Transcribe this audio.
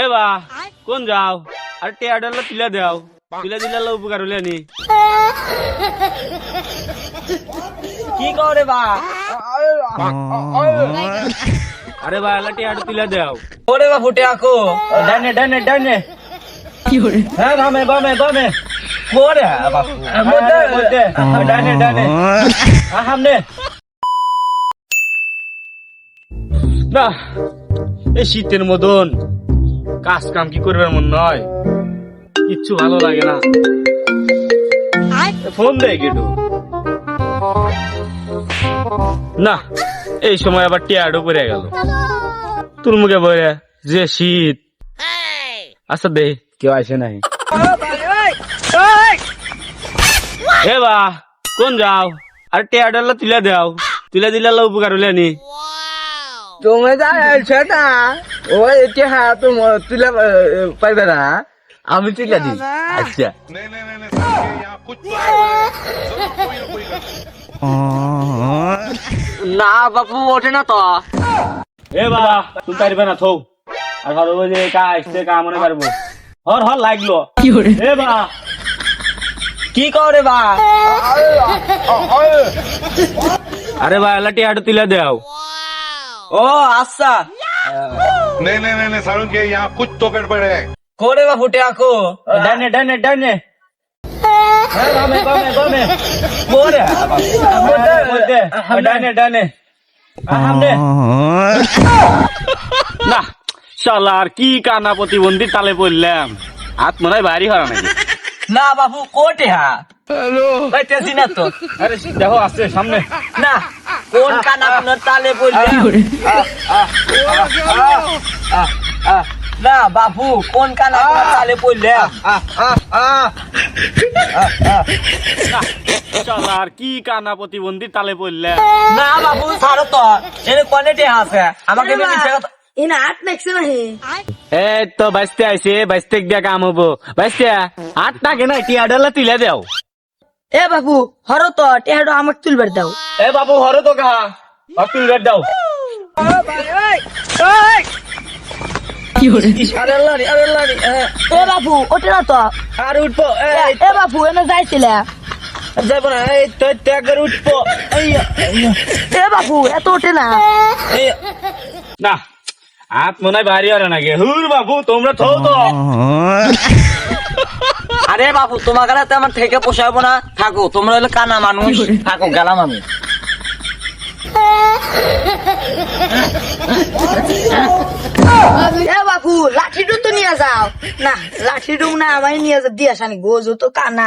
এ বা কোন যাও আর টেয়াডাল তুলে দাও। তুলে দিলে উপকার হলে নি। কি করে বা? আরে বা আল্লাহ টেয়াডা তুলে দাও। ওরে বা ফুটে আকো। ডানে ডানে ডানে। হ্যাঁ বামে বামে বামে। ওরে বাপু ডানে ডানে। সামনে। না এই শীতের মতন কাজ কাম কি করবে মন নয়? কিচ্ছু ভালো লাগে না। ফোন দেয় কেটু না এই সময় আবার টিয়াডো পরে গেল। তোর মুখে বলে যে শীত। আচ্ছা দে কেউ আসে নাই। এ বা কোন যাও? আর টিয়াডাল্লা তুলে দাও। তুলে দিলে উপকার হলে নি। তুমি যা সেটা ওই ইতিহাস তুমি তুলে পাইবে না? আমি তুলে দিই আচ্ছা। না বাপু ওঠে না তো। এ বাবা তুমি পারবে না থৌ। আর হর যে কা আসতে কা মনে পারব হর হর লাগল। এ বা। কি করে বা? আরে বা লাটি হাট তুলে দেও ও আচ্ছা नहीं नहीं नहीं नहीं सारुण के यहाँ कुछ तो गड़बड़ है করে বা ফুটে আকো ডানে ডানে ডানে হ্যাঁ বামে বামে বামে ওরে মধ্যে মধ্যে ডানে ডানে সামনে না শালা আর কি কানা প্রতিবন্ধী তালে পড়লাম হাত মনে হয় বাড়ি হরা নাকি না বাবু কোটে হা ভাই তেজি না তো আরে দেখো আসছে সামনে না কোন কানা আপনার তালে না বাবু কোন কানা আপনার তালে বললে শালা আর কি কানা প্রতিবন্ধী তালে পড়লাম না বাবু ছাড়ো তো এনে কোয়ালিটি আছে আমাকে তো মিশে কথা আট নাকছে না হে এই তো বাইসতে আইছে বাইসতে দিয়া কাম হব বাইসতে আট না কেন টিয়াডালা তুলে দাও এ বাবু হরো তো টেহাডো আমাকে তুলবার দাও। এ বাবু হরে তো কাহা বাপুল গাড় দাও। আরে আরে এ। বাবু ওঠে না তো। আর উঠবো এ বাবু এনে যাইছিলে। যাব না এই তো ত্যাগের উঠবো। আইয়া, আইয়া, এ বাবু এত ওঠে না। না হাত মনে হয় বাড়ি হরে নাকি? হুর বাবু তোমরা থো তো। আরে বাবু তোমার কাছে আমার থেকে পোষাবো না। থাকো তোমরা হলে কানা মানুষ। থাকো গেলাম আমি। এ বাবু লাঠিটা তো নিয়ে যাও। না লাঠিটা না আমায় নিয়ে যাও। দিয়ে আসানি গোজো তো কানা।